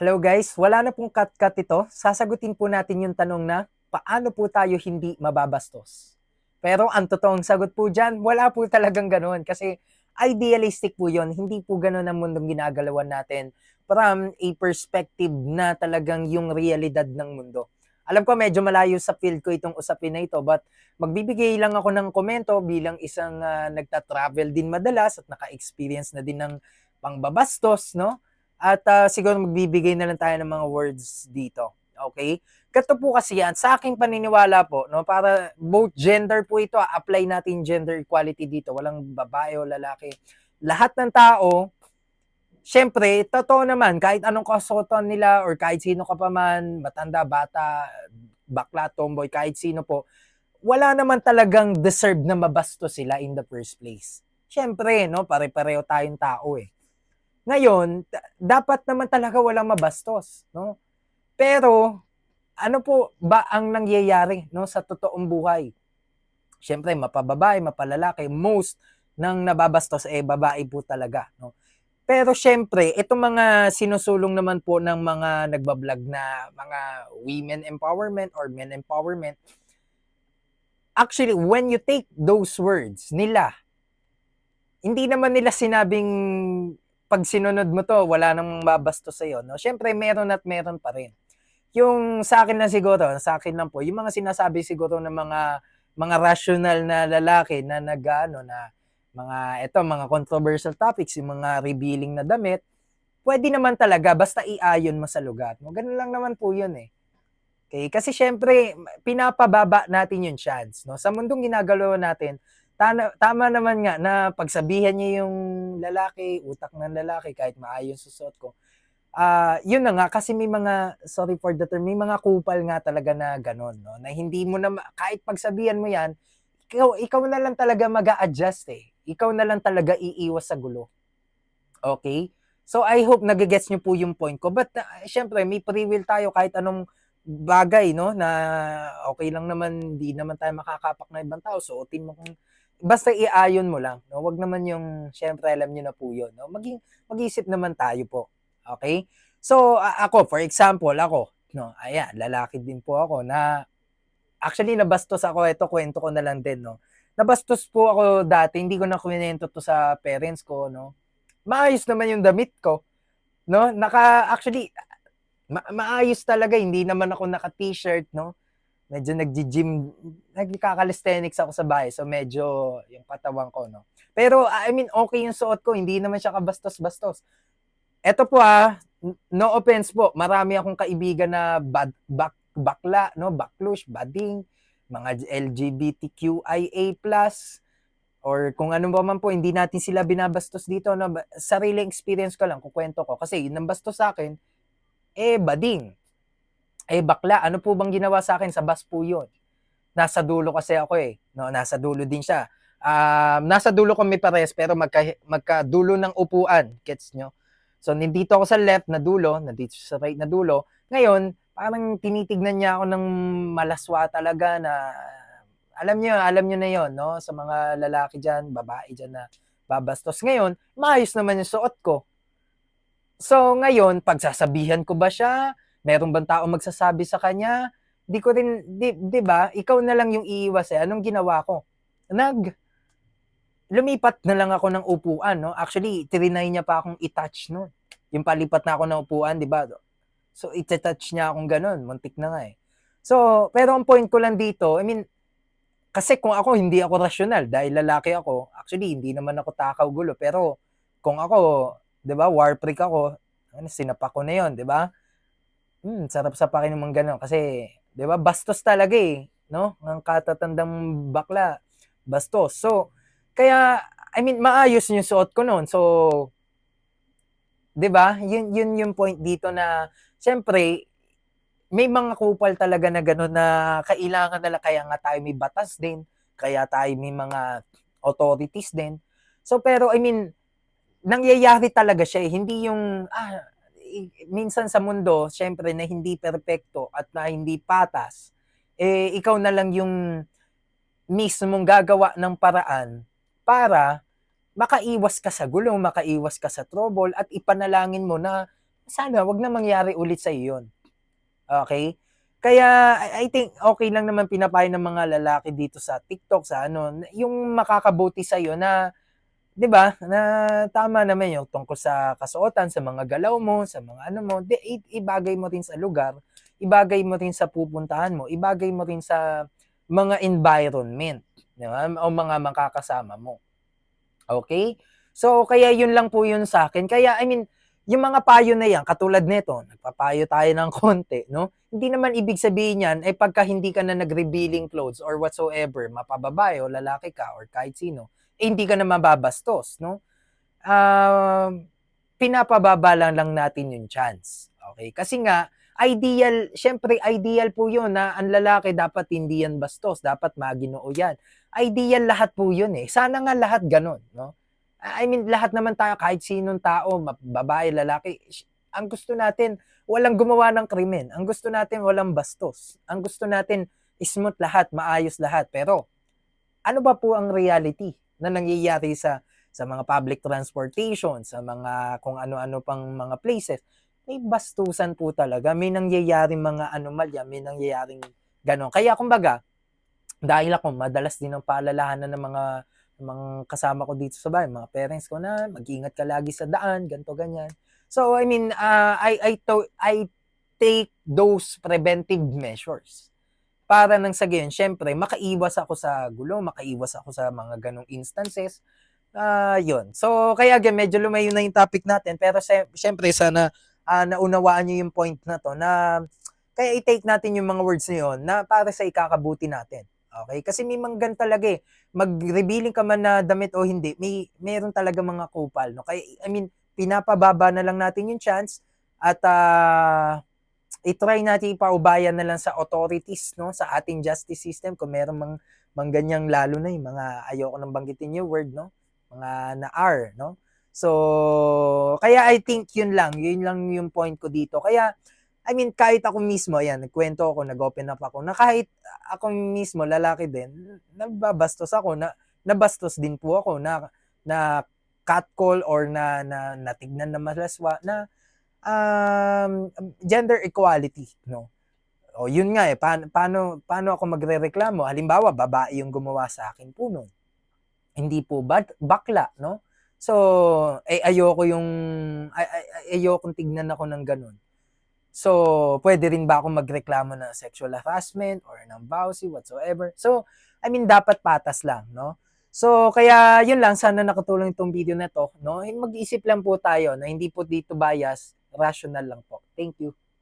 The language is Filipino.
Hello guys, wala na pong cut-cut ito. Sasagutin po natin yung tanong na paano po tayo hindi mababastos. Pero ang totoong sagot po dyan, wala po talagang ganun. Kasi idealistic po yon Hindi po ganun ang mundong ginagalawan natin from a perspective na talagang yung realidad ng mundo. Alam ko medyo malayo sa field ko itong usapin na ito but magbibigay lang ako ng komento bilang isang uh, nagta-travel din madalas at naka-experience na din ng pangbabastos, no? At uh, siguro magbibigay na lang tayo ng mga words dito. Okay? Kato po kasi yan, sa aking paniniwala po, no, para both gender po ito, apply natin gender equality dito. Walang babae o lalaki. Lahat ng tao, syempre, totoo naman, kahit anong kasuotan nila or kahit sino ka pa man, matanda, bata, bakla, tomboy, kahit sino po, wala naman talagang deserve na mabasto sila in the first place. Syempre, no, pare-pareho tayong tao eh. Ngayon, dapat naman talaga walang mabastos, no? Pero ano po ba ang nangyayari no sa totoong buhay? Syempre, mapababae, mapalalaki, most ng nababastos eh babae po talaga, no? Pero syempre, itong mga sinusulong naman po ng mga nagbablog na mga women empowerment or men empowerment, actually, when you take those words nila, hindi naman nila sinabing pag sinunod mo to, wala nang mabasto sa'yo, no? Syempre, meron at meron pa rin. Yung sa akin lang siguro, sa akin lang po, yung mga sinasabi siguro ng mga mga rational na lalaki na nag ano, na mga ito mga controversial topics, yung mga revealing na damit, pwede naman talaga basta iayon mo sa lugar. No? Ganun lang naman po 'yun eh. Okay? Kasi syempre, pinapababa natin yung chance. No? Sa mundong ginagalaw natin, tama, tama naman nga na pagsabihan niya yung lalaki, utak ng lalaki, kahit maayos susuot ko, uh, yun na nga, kasi may mga, sorry for the term, may mga kupal nga talaga na ganon, no? na hindi mo na, kahit pagsabihan mo yan, ikaw, ikaw na lang talaga mag adjust eh ikaw na lang talaga iiwas sa gulo. Okay? So I hope nagigets niyo po yung point ko. But uh, syempre, may free will tayo kahit anong bagay, no? Na okay lang naman, hindi naman tayo makakapak na ibang tao. Suotin mo kung basta iayon mo lang, no? Wag naman yung syempre alam niyo na po 'yon, no? Maging mag-isip naman tayo po. Okay? So uh, ako, for example, ako, no, ayan, lalaki din po ako na actually nabastos ako ito, kwento ko na lang din, no nabastos po ako dati, hindi ko na kwento to sa parents ko, no. Maayos naman yung damit ko, no. Naka actually ma- maayos talaga, hindi naman ako naka-t-shirt, no. Medyo nagji-gym, nagkaka-calisthenics ako sa bahay, so medyo yung katawan ko, no. Pero I mean, okay yung suot ko, hindi naman siya kabastos-bastos. Ito po ah, no offense po, marami akong kaibigan na bad, bak, bakla, no, baklush, bading, mga LGBTQIA+, or kung ano ba man po, hindi natin sila binabastos dito. No? Sarili experience ko lang, kukwento ko. Kasi yun ang bastos sa akin, eh, bading. Eh, bakla, ano po bang ginawa sa akin? Sa bus po yun. Nasa dulo kasi ako eh. No? Nasa dulo din siya. Um, nasa dulo kami pares, pero magka, magkadulo ng upuan. Gets nyo? So, nandito ako sa left na dulo, nandito sa right na dulo. Ngayon, parang tinitignan niya ako ng malaswa talaga na alam niyo, alam niyo na 'yon, no? Sa mga lalaki diyan, babae diyan na babastos. Ngayon, maayos naman yung suot ko. So, ngayon, pagsasabihan ko ba siya? Meron bang tao magsasabi sa kanya? Di ko rin, di, di ba? Ikaw na lang yung iiwas eh. Anong ginawa ko? Nag, lumipat na lang ako ng upuan, no? Actually, trinay niya pa akong i-touch, no? Yung palipat na ako ng upuan, di ba? So, itetouch niya akong ganun. Muntik na nga eh. So, pero ang point ko lang dito, I mean, kasi kung ako, hindi ako rational dahil lalaki ako, actually, hindi naman ako takaw gulo. Pero, kung ako, di ba, war freak ako, ano, sinapa ko na yon di ba? Hmm, sarap sa pakin naman ganun. Kasi, di ba, bastos talaga eh. No? Ang katatandang bakla, bastos. So, kaya, I mean, maayos yung suot ko noon. So, 'di ba? Yun yun yung point dito na siyempre, may mga kupal talaga na gano'n na kailangan nila kaya nga tayo may batas din, kaya tayo may mga authorities din. So pero I mean, nangyayari talaga siya eh. Hindi yung ah, minsan sa mundo, syempre na hindi perpekto at na hindi patas, eh ikaw na lang yung mismong gagawa ng paraan para makaiwas ka sa gulong, makaiwas ka sa trouble at ipanalangin mo na sana wag na mangyari ulit sa yun. Okay? Kaya I think okay lang naman pinapayo ng mga lalaki dito sa TikTok sa ano, yung makakabuti sa iyo na 'di ba? Na tama naman yung tungkol sa kasuotan, sa mga galaw mo, sa mga ano mo, di, ibagay mo rin sa lugar, ibagay mo rin sa pupuntahan mo, ibagay mo rin sa mga environment, 'di ba? O mga makakasama mo. Okay? So kaya yun lang po yun sa akin. Kaya I mean, yung mga payo na yan, katulad nito, nagpapayo tayo ng konti, no? Hindi naman ibig sabihin yan, eh pagka hindi ka na nag-revealing clothes or whatsoever, mapababae o lalaki ka or kahit sino, eh hindi ka na mababastos, no? Um, pinapababa lang lang natin yung chance. Okay? Kasi nga, ideal, syempre ideal po yun na ang lalaki dapat hindi yan bastos, dapat maginoo yan. Ideal lahat po yun eh. Sana nga lahat ganun, no? I mean, lahat naman tayo, kahit sinong tao, babae, lalaki, ang gusto natin, walang gumawa ng krimen. Ang gusto natin, walang bastos. Ang gusto natin, smooth lahat, maayos lahat. Pero, ano ba po ang reality na nangyayari sa sa mga public transportation, sa mga kung ano-ano pang mga places? May bastusan po talaga. May nangyayaring mga anomalya, may nangyayaring ganon. Kaya, kumbaga, dahil ako, madalas din ang paalalahanan ng mga mga kasama ko dito sa bahay, mga parents ko na mag-ingat ka lagi sa daan, ganto ganyan. So I mean, uh, I I to, I take those preventive measures para nang sa gayon, syempre, makaiwas ako sa gulo, makaiwas ako sa mga ganong instances. Ah, yun. So, kaya again, medyo lumayo na yung topic natin, pero sy- syempre, sana ah, naunawaan niyo yung point na to na kaya i-take natin yung mga words na yun na para sa ikakabuti natin. Okay? Kasi may manggan talaga eh. Mag-revealing ka man na damit o hindi, may meron talaga mga kupal. No? Kaya, I mean, pinapababa na lang natin yung chance at ah, i-try natin ipaubayan na lang sa authorities, no? Sa ating justice system kung meron mang, mang ganyang lalo na yung mga ayoko nang banggitin yung word, no? Mga na R, no? So, kaya I think yun lang, yun lang yung point ko dito. Kaya, I mean, kahit ako mismo, ayan, nagkwento ako, nag-open up ako, na kahit ako mismo, lalaki din, nababastos ako, na, nabastos din po ako, na, na catcall or na, na natignan na malaswa, na um, gender equality, no? O yun nga eh, paano, paano, paano ako magrereklamo? Halimbawa, babae yung gumawa sa akin po nun. Hindi po bad, bakla, no? So, eh, ayoko yung, ay, ay, ay, ayokong tignan ako ng ganun. So, pwede rin ba ako magreklamo ng sexual harassment or ng bawsi, whatsoever. So, I mean, dapat patas lang, no? So, kaya yun lang, sana nakatulong itong video na to, no? Mag-isip lang po tayo na hindi po dito bias, rational lang po. Thank you.